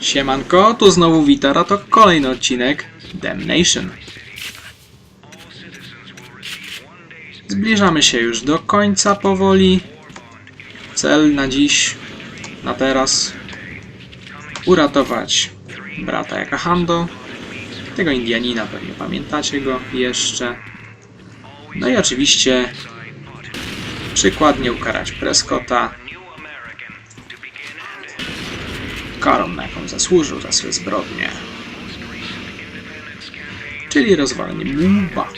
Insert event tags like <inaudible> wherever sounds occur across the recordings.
Siemanko, tu znowu Witara, to kolejny odcinek Damnation. Zbliżamy się już do końca powoli. Cel na dziś, na teraz, uratować brata Yakahando, tego Indianina, pewnie pamiętacie go jeszcze. No i oczywiście przykładnie ukarać Prescotta karą, na jaką zasłużył za swe zbrodnie. Czyli rozwalenie muba.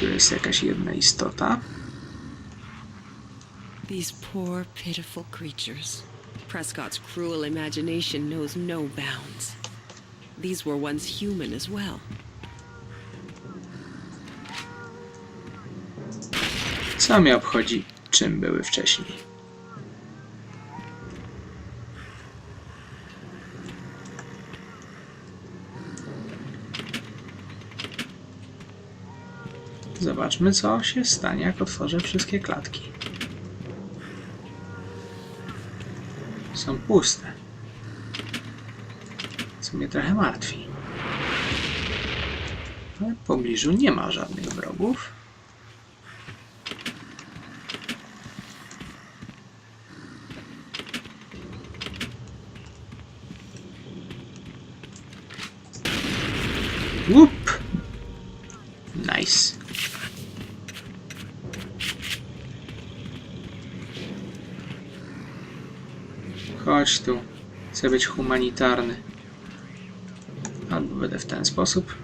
Tu jest jakaś jedna istota. These poor, pitiful creatures. Prescott's cruel imagination knows no bounds. These were once human as well. Co mnie obchodzi, czym były wcześniej? Zobaczmy, co się stanie, jak otworzę wszystkie klatki. Są puste. Co mnie trochę martwi. Ale w pobliżu nie ma żadnych wrogów. Whoop! Nice. Chodź tu. Chcę być humanitarny. Albo będę w ten sposób.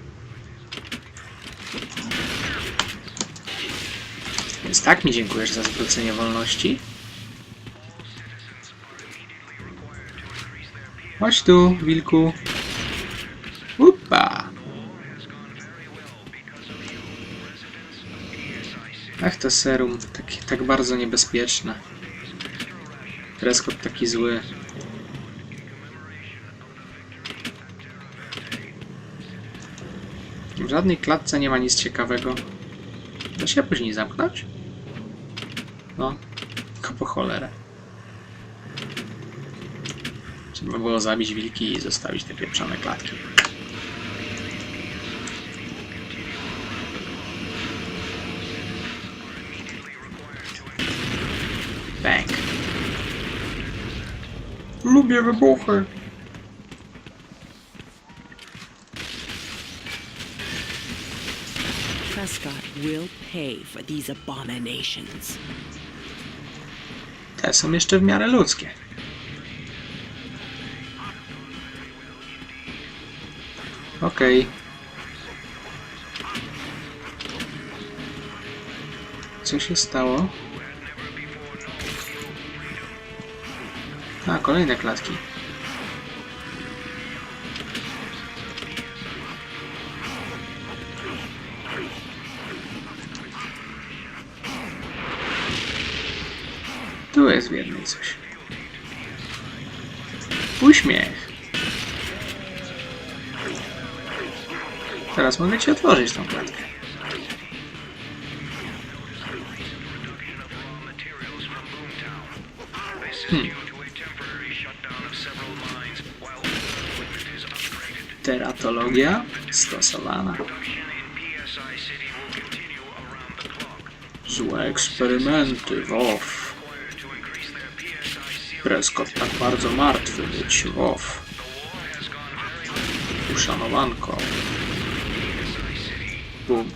Więc tak mi dziękujesz za zwrócenie wolności. Chodź tu, wilku. Upa! Ach, to serum, takie, tak bardzo niebezpieczne. Prescott taki zły. W żadnej klatce nie ma nic ciekawego. Da się później zamknąć? No, tylko po cholerę. Trzeba było zabić wilki i zostawić te pieprzone klatki. Bang. Lubię wybuchy. Prescott will pay for these abominations. Te są jeszcze w miarę ludzkie. Okej. Co się stało? A, kolejne klatki. Tu jest w jednej coś. Uśmiech. Teraz mogę ci otworzyć tą klatkę. Hmm. Teratologia stosowana. Złe eksperymenty, WoW. Prescott tak bardzo martwy być, WoW. Uszanowanko. Bum.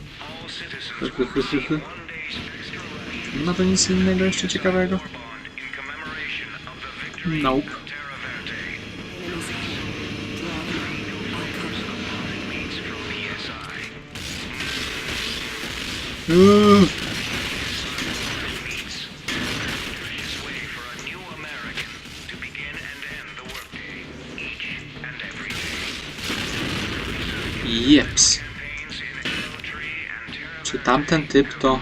Ma to nic innego jeszcze ciekawego? Nope. Uuu. Tamten typ to...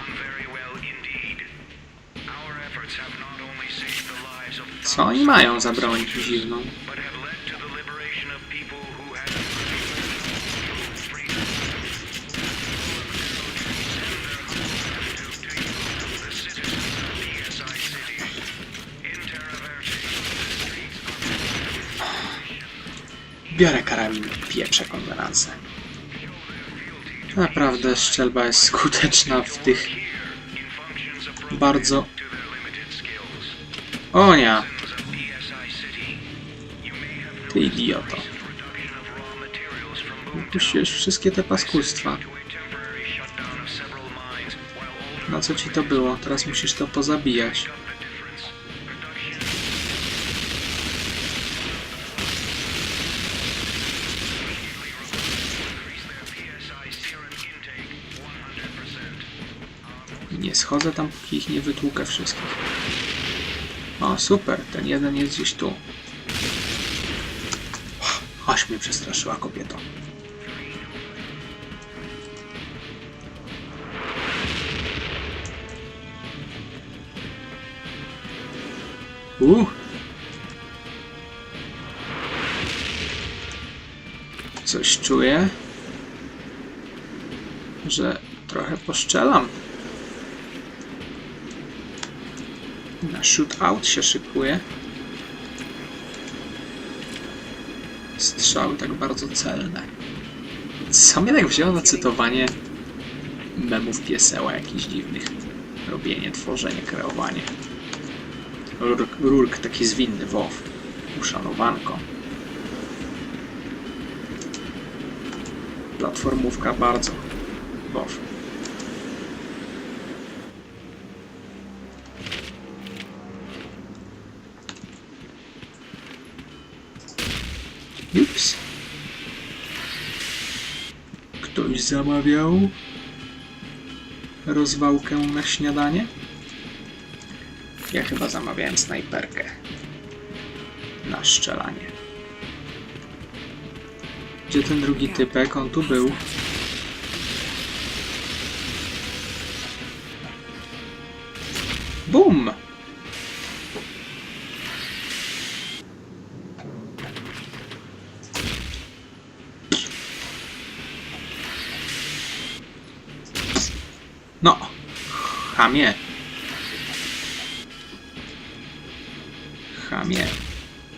Co oni mają za broń dziwną? Biorę karabin, pieprzę konwenancę. Naprawdę strzelba jest skuteczna w tych bardzo... O nie, ty idioto. Boomtown Puściłeś wszystkie te paskustwa. Na co ci to było? Teraz musisz to pozabijać. Nie schodzę tam, póki ich nie wytłukę wszystkich. O, super, ten jeden jest gdzieś tu. Aż mnie przestraszyła kobieto. Uh. Coś czuję, że trochę poszczelam. Shootout się szykuje. Strzały tak bardzo celne. Co mnie tak na cytowanie memów pieseła jakichś dziwnych. Robienie, tworzenie, kreowanie. Rurk, rurk taki zwinny, wow. Uszanowanko. Platformówka bardzo. Wow. Zamawiał rozwałkę na śniadanie? Ja chyba zamawiałem snajperkę na strzelanie. Gdzie ten drugi typek? On tu był. Bum! Chamie. Chamie,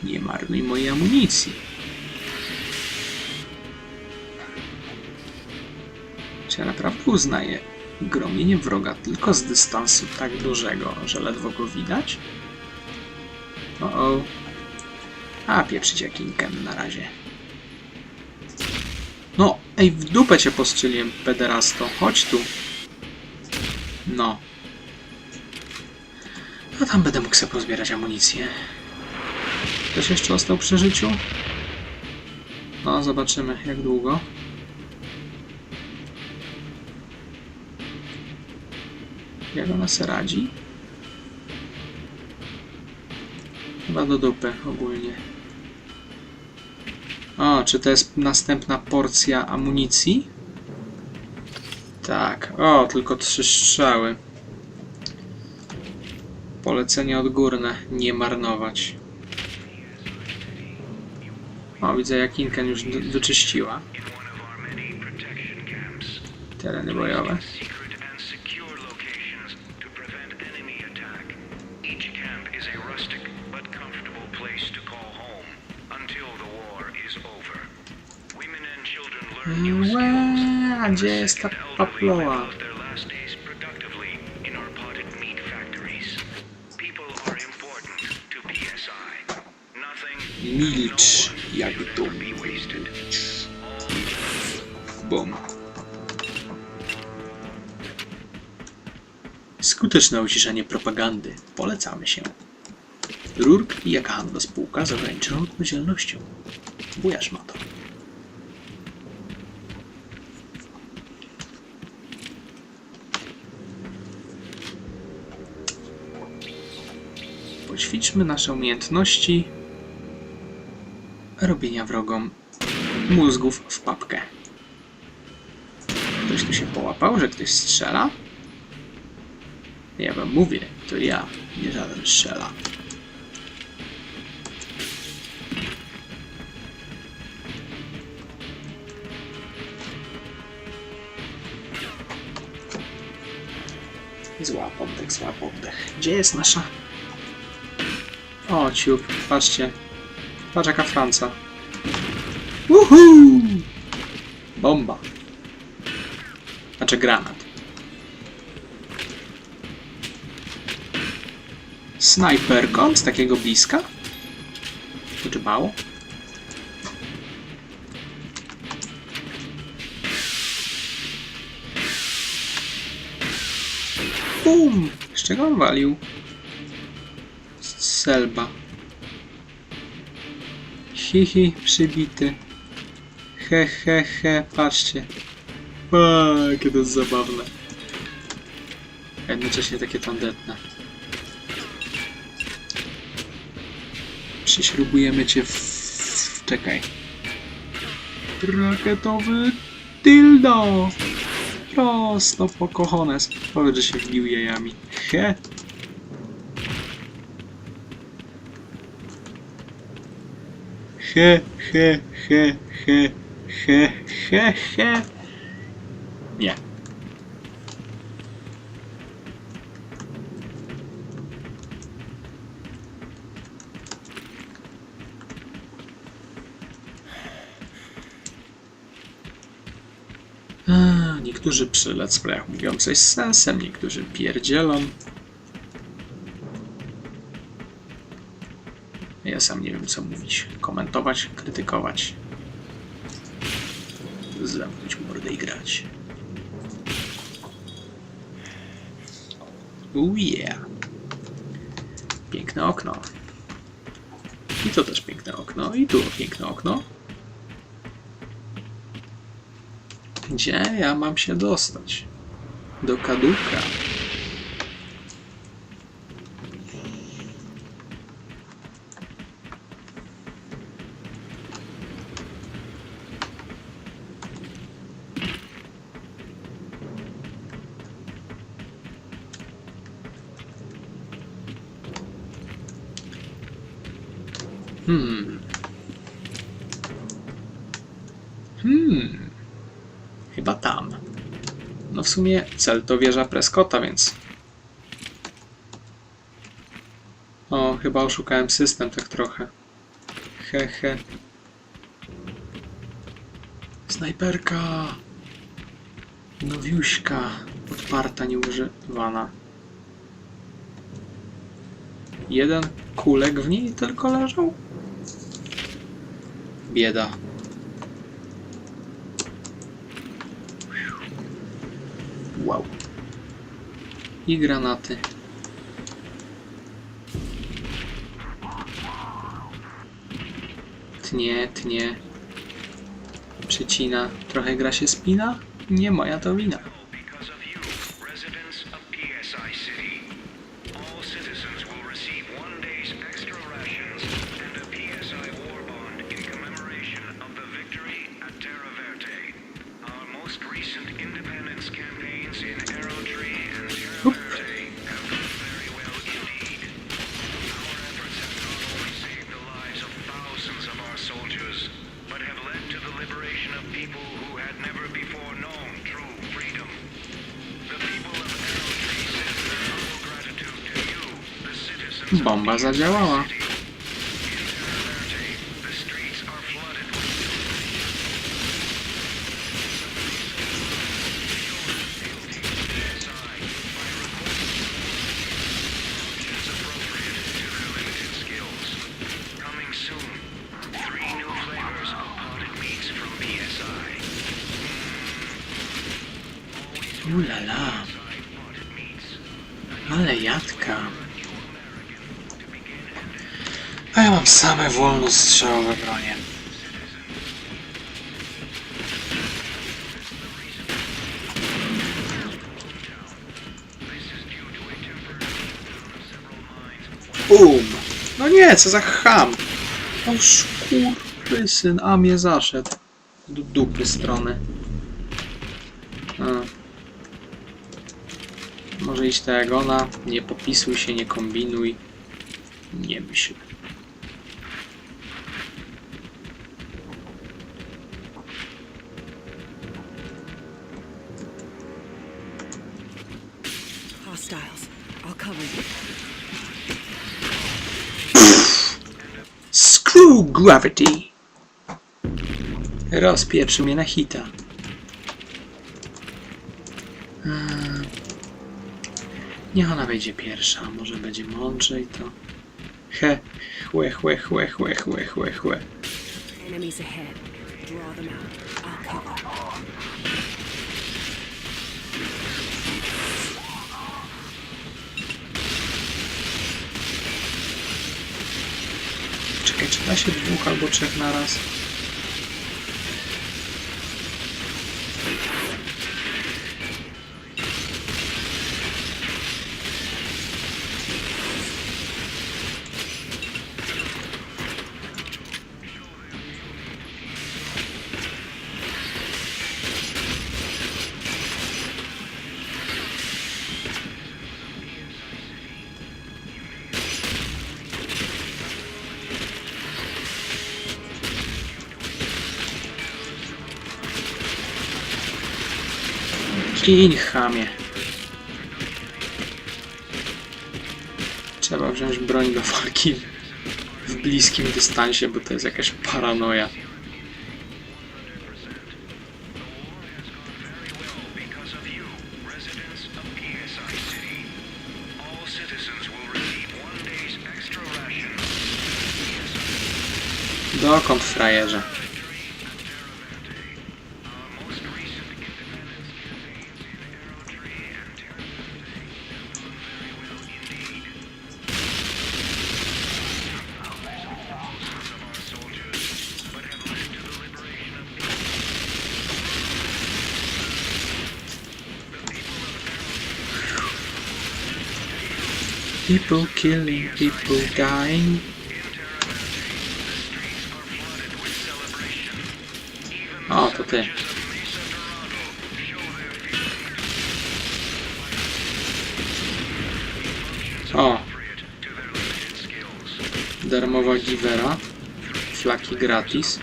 nie marnuj mojej amunicji. Czy ja naprawdę uznaję gromienie wroga tylko z dystansu tak dużego, że ledwo go widać? O, o. A, pieprzyć jakinkiem na razie. No, ej, w dupę cię postrzeliłem, pederasto. Chodź tu. No. A tam będę mógł sobie pozbierać amunicję. Ktoś jeszcze ostał przy życiu? No, zobaczymy jak długo. Jak ona se radzi? Chyba do dupy ogólnie. O, czy to jest następna porcja amunicji? Tak. O, tylko trzy strzały. Polecenie odgórne. Nie marnować. O, widzę jak Inken już do, doczyściła. Tereny bojowe. Secret and secure locations to Milcz, jak be wasted. Bum. Skuteczne uciszenie propagandy. Polecamy się. Rurk i jaka handla spółka z ograniczoną odpowiedzialnością. Bujasz ma to. Poćwiczmy nasze umiejętności robienia wrogom mózgów w papkę. Ktoś tu się połapał, że ktoś strzela? Ja wam mówię, to ja, nie żaden strzela. Złap oddech, złap oddech. Gdzie jest nasza? O, ciup, patrzcie, Patrz jaka Franca. Uhu! Bomba. Znaczy granat. Snajperką z takiego bliska? To czy mało? Bum! Z czego on walił? Z selba. Hihi, przybity. He, he, he, patrzcie. A, jakie to jest zabawne. Jednocześnie takie tandetne. Przyśrubujemy cię w... Czekaj. Rakietowy dildo! Prosto po kochones. Powiedz, że się wbił jajami. He. He, he, he, he, he, he, he. Nie. Niektórzy przy Let's Playach mówią coś z sensem, niektórzy pierdzielą. Ja sam nie wiem co mówić. Komentować, krytykować. Zamknąć mordę i grać. Oh yeah. Piękne okno. I to też piękne okno. I tu piękne okno. Gdzie ja mam się dostać? Do kadłubka. Hmm. Hmm. Chyba tam. No w sumie cel to wieża Prescotta, więc... O, chyba oszukałem system tak trochę. He, he. Snajperka! Nowiuśka. Odparta, nieużywana. Jeden kulek w niej tylko leżał? Bieda. Wow. I granaty. Tnie, tnie. Przycina. Trochę gra się spina? Nie moja to wina. Bomba zadziałała. Same wolnostrzałowe bronie. Bum! No nie, co za ham! O skurwysyn, a mnie zaszedł. Do dupy strony. A. Może iść tego na nie popisuj się, nie kombinuj, nie myśl. Gravity! Rozpieprzy mnie na hita. Eee, Niech ona wejdzie pierwsza, może będzie mądrzej to... He, chłe, chłe, chłe, chłe, chłe, chłe, chłe. Enemies ahead. Draw them out. Czekaj, czy da się dwóch albo trzech naraz? Gin, chamie. Trzeba wziąć broń do walki w bliskim dystansie, bo to jest jakaś paranoja. because of People killing, people dying. O, to ty. O, darmowa givera. Flaki gratis.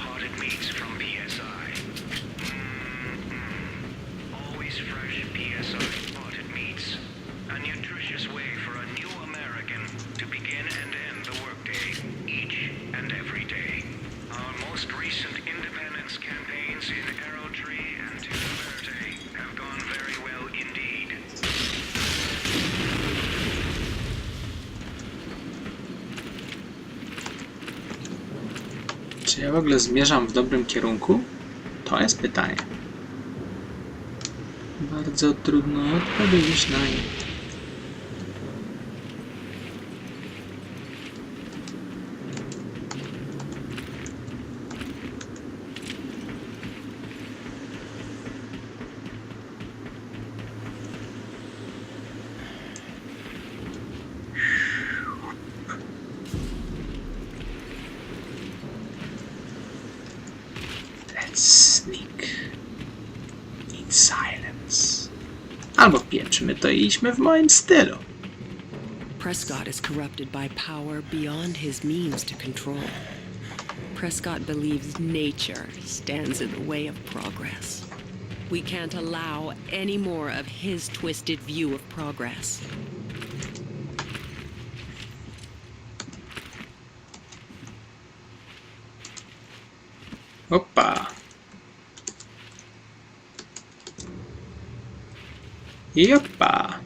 Ogóle zmierzam w dobrym kierunku? To jest pytanie. Bardzo trudno odpowiedzieć na nie. Let's sneak in silence. Albo pieprzmy to i idźmy w moim stylu. Prescott is corrupted by power beyond his means to control. Prescott believes nature stands in the way of progress. We can't allow any more of his twisted view of progress. Opa. I opa.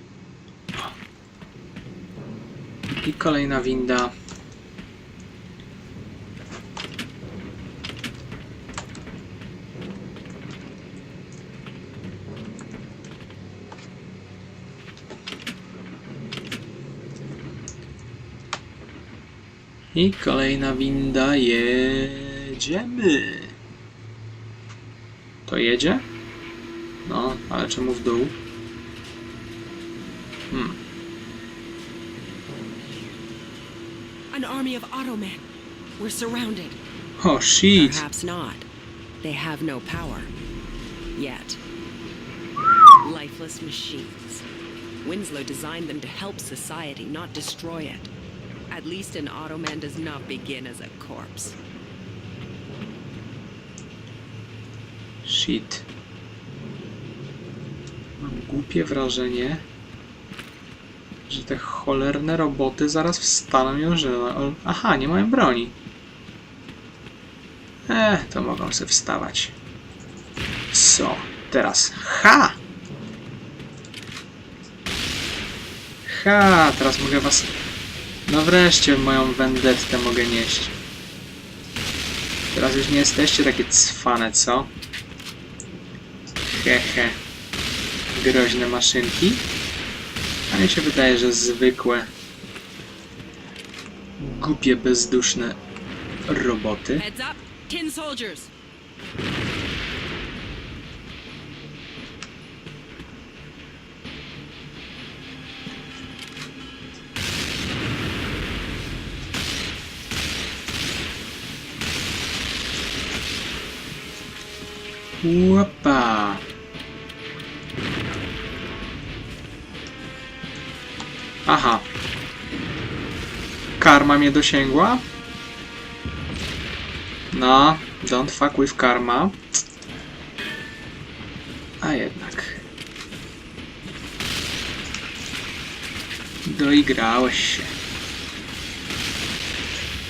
I kolejna winda. I kolejna winda. Jedziemy. To jedzie? No, ale czemu w dół? Hmm. An army of Ottomen. We're surrounded. Oh shit! Perhaps not. They have no power. Yet. Lifeless machines. Winslow designed them to help society, not destroy it. At least an Ottoman does not begin as a corpse. Shit. Mam głupie wrażenie, że te cholerne roboty zaraz wstaną i ożyną. Aha, nie mają broni. Eh, to mogą sobie wstawać. Co? Teraz. Ha! Ha! Teraz mogę was... No wreszcie moją vendettę mogę nieść. Teraz już nie jesteście takie cwane, co? Hehe. Groźne maszynki. A mi się wydaje, że zwykłe, głupie, bezduszne roboty. Heads up, tin soldiers. Łopa! Karma mnie dosięgła? No, don't fuck with karma. A jednak. Doigrałeś się.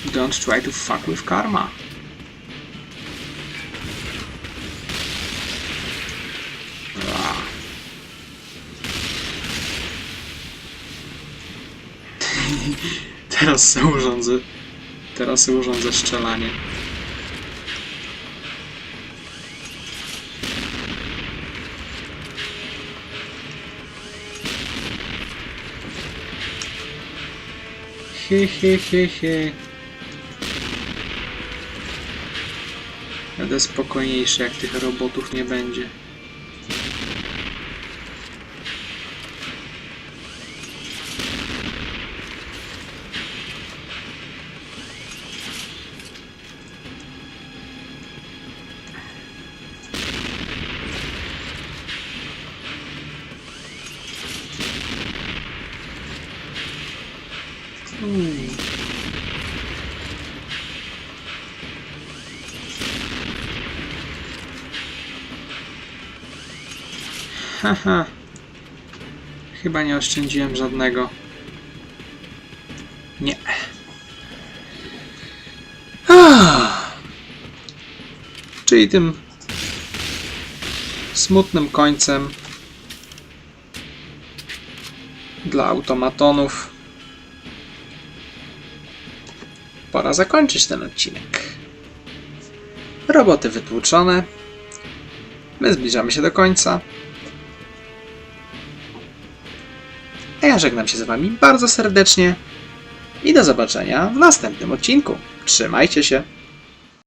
Don't try to fuck with karma. Teraz sobie <laughs> urządzę. Teraz sobie urządzę strzelanie. He he he he. Będę spokojniejszy, jak tych robotów nie będzie. Haha. Chyba nie oszczędziłem żadnego. Nie. Ah. Czyli tym smutnym końcem dla automatonów pora zakończyć ten odcinek. Roboty wytłuczone. My zbliżamy się do końca. Żegnam się z Wami bardzo serdecznie i do zobaczenia w następnym odcinku. Trzymajcie się!